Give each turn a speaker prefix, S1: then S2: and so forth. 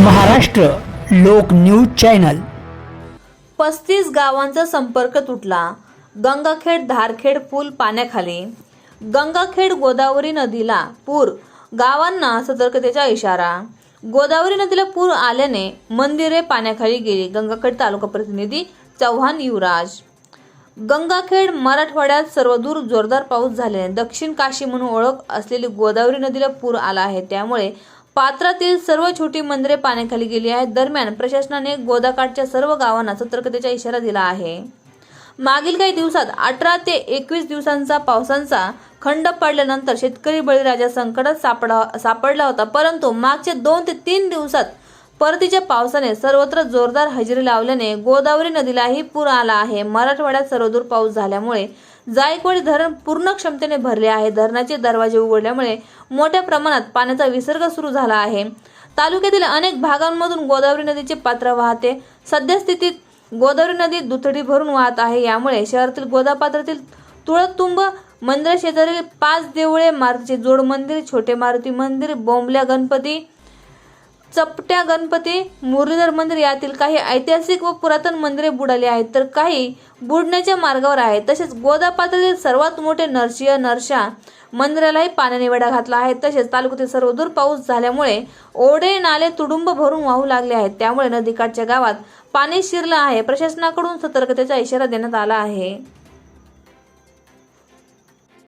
S1: महाराष्ट्र लोक news channel.
S2: पस्तीस गावांचा संपर्क तुटला. गंगाखेड धारखेड पूल पाण्याखाली. गंगाखेड गोदावरी नदीला पूर. गावांना सतर्कतेचा इशारा. गोदावरी नदीला पूर आल्याने मंदिरे पाण्याखाली गेली. गंगाखेड तालुका प्रतिनिधी चव्हाण युवराज. गंगाखेड मराठवाड्यात सर्वदूर जोरदार पाऊस झाल्याने दक्षिण काशी म्हणून ओळख असलेली गोदावरी नदीला पूर आला आहे. त्यामुळे पात्रातील सर्व छोटी मंदिरे पाण्याखाली गेली आहेत. दरम्यान प्रशासनाने गोदाकाठच्या सर्व गावांना सतर्कतेचा इशारा दिला आहे. मागील काही दिवसात अठरा ते एकवीस दिवसांचा पावसांचा खंड पडल्यानंतर शेतकरी बळीराजा संकटात सापडा सापडला होता. परंतु मागच्या दोन ते तीन दिवसात परतीच्या पावसाने सर्वत्र जोरदार हजेरी लावल्याने गोदावरी नदीलाही पूर आला आहे. मराठवाड्यात सर्वदूर पाऊस झाल्यामुळे जायकवाडी धरण पूर्ण क्षमतेने भरले आहे. धरणाचे दरवाजे उघडल्यामुळे मोठ्या प्रमाणात पाण्याचा विसर्ग सुरू झाला आहे. तालुक्यातील अनेक भागांमधून गोदावरी नदीचे पात्र वाहते. सद्यस्थितीत गोदावरी नदी दुथडी भरून वाहत आहे. यामुळे शहरातील गोदापात्रातील तुळतुंब मंदिर शेजारील पाच देवळे मारुतीचे जोड मंदिर छोटे मारुती मंदिर बोंबल्या गणपती चपट्या गणपती मुरलीधर मंदिर यातील काही ऐतिहासिक व पुरातन मंदिरे बुडाली आहेत. तर काही बुडण्याच्या मार्गावर आहेत. तसेच गोदापात्रातील सर्वात मोठे नरसिंह नरशा मंदिरालाही पाण्याने वेढा घातला आहे. तसेच तालुक्यातील सर्वदूर पाऊस झाल्यामुळे ओढे नाले तुडुंब भरून वाहू लागले आहेत. त्यामुळे नदीकाठच्या गावात पाणी शिरलं आहे. प्रशासनाकडून सतर्कतेचा इशारा देण्यात आला आहे.